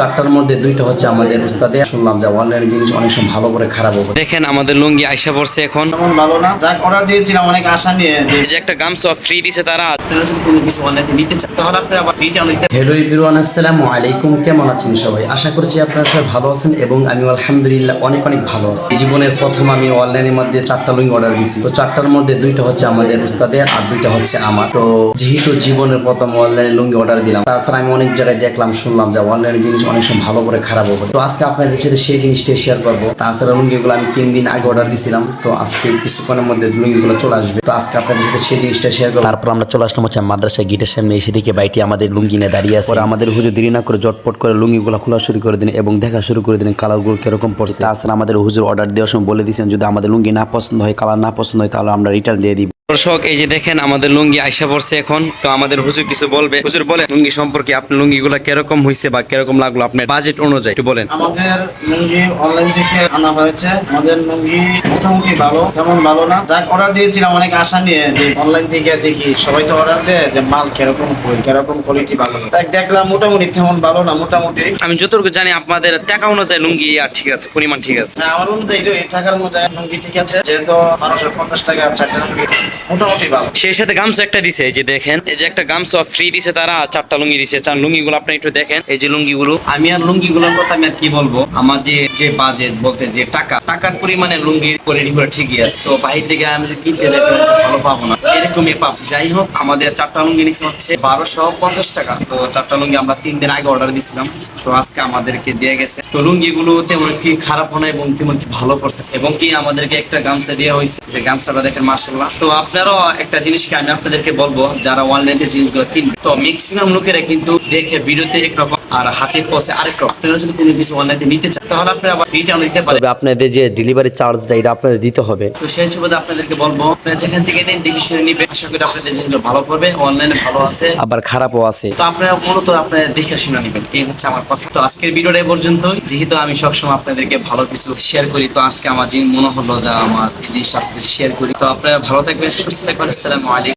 চারটার মধ্যে দুইটা হচ্ছে আমাদের উস্তাদে। শুনলাম যে অনলাইন জিনিস অনেক সময় ভালো করে খারাপ হবে। দেখেন আমাদের লুঙ্গি আইসা পড়ছে এখন। ভালো না। যাক অর্ডার দিয়েছিলাম অনেক আশা নিয়ে। যে একটা গামছা ফ্রি দিছে তারা। আপনারা যদি কোনো কিছু অনলাইনে নিতে চান তাহলে আপনারা আবার রিটার্ন নিতে হ্যালো ইবরুয়ান আসসালামু আলাইকুম। কেমন আছেন সবাই? আশা করছি আপনারা সবাই ভালো আছেন এবং আমি আলহামদুলিল্লাহ অনেক অনেক ভালো আছি। জীবনের প্রথম আমি অনলাইনের মধ্যে চারটা লুঙ্গি অর্ডার দিছি। তো চারটার মধ্যে দুইটা হচ্ছে আমাদের উস্তাদের আর দুইটা হচ্ছে আমার। তো যেহেতু জীবনের প্রথম অনলাইনে লুঙ্গি অর্ডার দিলাম তাছাড়া আমি অনেক জায়গায় দেখলাম শুনলাম যে অনলাইন জিনিস অনেক সময় ভালো করে খারাপ হবে। তো আজকে আপনাদের সাথে সেই জিনিসটা শেয়ার করব। তাছাড়া লুঙ্গিগুলো আমি তিন দিন আগে অর্ডার দিয়েছিলাম তো আজকে কিছুক্ষণের মধ্যে লুঙ্গিগুলো চলে আসবে। তো আজকে আপনাদের সাথে সেই জিনিসটা শেয়ার করব। তারপর আমরা চলে আসলাম হচ্ছে মাদ্রাসা গিটের সামনে। এসে দেখে বাইটি আমাদের লুঙ্গি নিয়ে দাঁড়িয়ে আছে। আমাদের হুজুর দেরি না করে জটপট করে লুঙ্গিগুলো খোলা শুরু করে দিন এবং দেখা শুরু করে দিন কালারগুলো কীরকম পড়ছে। তাছাড়া আমাদের হুজুর অর্ডার দেওয়ার সময় বলে দিয়েছেন যদি আমাদের লুঙ্গি না পছন্দ হয় কালার না পছন্দ হয় তাহলে আমরা রিটার্ন দিয়ে দিব। দর্শক এই যে দেখেন আমাদের লুঙ্গি আইসা পড়ছে এখন। তো আমাদের হুজুর কিছু বলবে। হুজুর বলে লুঙ্গি সম্পর্কে আপনার লুঙ্গিগুলো কীরকম হয়েছে বা কীরকম লাগল আপনার বাজেট অনুযায়ী? একটু বলেন। আমাদের লুঙ্গি অনলাইন থেকে আনা হয়েছে। আমাদের লুঙ্গি মোটামুটি ভালো তেমন ভালো না। যাক অর্ডার দিয়েছিলাম অনেক আশা নিয়ে যে অনলাইন থেকে দেখি। সবাই তো অর্ডার দেয় যে মাল কীরকম কীরকম কোয়ালিটি ভালো তাই দেখলাম মোটামুটি তেমন ভালো না মোটামুটি। আমি যতটুকু জানি আপনাদের টাকা অনুযায়ী লুঙ্গি আর ঠিক আছে পরিমাণ ঠিক আছে। হ্যাঁ, আমার অনুযায়ী টাকার মধ্যে লুঙ্গি ঠিক আছে। যেহেতু মানুষের পঞ্চাশ টাকা চারটা লুঙ্গি। মোটামুটি ভালো। সেই সাথে গামছা একটা দিছে, এই যে দেখেন। এই যে একটা গামছা ফ্রি দিছে তারা চারটা লুঙ্গি দিছে। চার লুঙ্গিগুলো আপনি একটু দেখেন, এই যে লুঙ্গিগুলো। আমি আর লুঙ্গিগুলোর কথা আমি আর কি বলব? আমাদের যে বাজেট বলতে যে টাকা, টাকার পরিমাণে লুঙ্গির কোয়ালিটিগুলো ঠিকই আছে। তো বাহির থেকে আমি কিনতে যাই ভালো পাবো না। এরকমই পাবো যাই হোক আমাদের চারটা লুঙ্গি নিচ্ছে হচ্ছে বারোশো পঞ্চাশ টাকা। তো চারটা লুঙ্গি আমরা তিন দিন আগে অর্ডার দিছিলাম। তো আজকে আমাদেরকে দিয়ে গেছে। তো লুঙ্গিগুলো তেমন কি খারাপ হয় এবং তেমন কি ভালো করছে? এবং কি আমাদেরকে একটা গামছা দেওয়া হয়েছে? যে গামছাটা দেখেন মার্শাল্লাহ তো আপনারাও একটা জিনিসকে আমি আপনাদেরকে বলব যারা অনলাইনে জিনিসগুলো কিনবে। তো ম্যাক্সিমাম লোকেরা কিন্তু দেখে ভিডিওতে একরকম আর হাতে পৌঁছে আরেক আপনারা যদি কোনো কিছু অনলাইনে নিতে চান তাহলে আপনারা আবার রিটার্ন নিতে পারেন। আপনাদের যে ডেলিভারি চার্জটা এটা আপনাদের দিতে হবে। তো সেই সুবাদে আপনাদেরকে বলব আপনারা যেখান থেকে নিন দেখে শুনে নিবেন। আশা করি আপনাদের জিনিসগুলো ভালো পড়বে অনলাইনে ভালো আছে। আবার খারাপও আছে। তো আপনারা মূলত আপনারা দেখে শুনে নেবেন। এই হচ্ছে আমার কথা। তো আজকের ভিডিওটা পর্যন্ত যেহেতু আমি সবসময় আপনাদেরকে ভালো কিছু শেয়ার করি তো আজকে আমার যে মনে হলো যা আমার জিনিস জিনিসটা আপনাদের শেয়ার করি। তো আপনারা ভালো থাকবেন সুস্থ থাকবেন। আসসালামু আলাইকুম।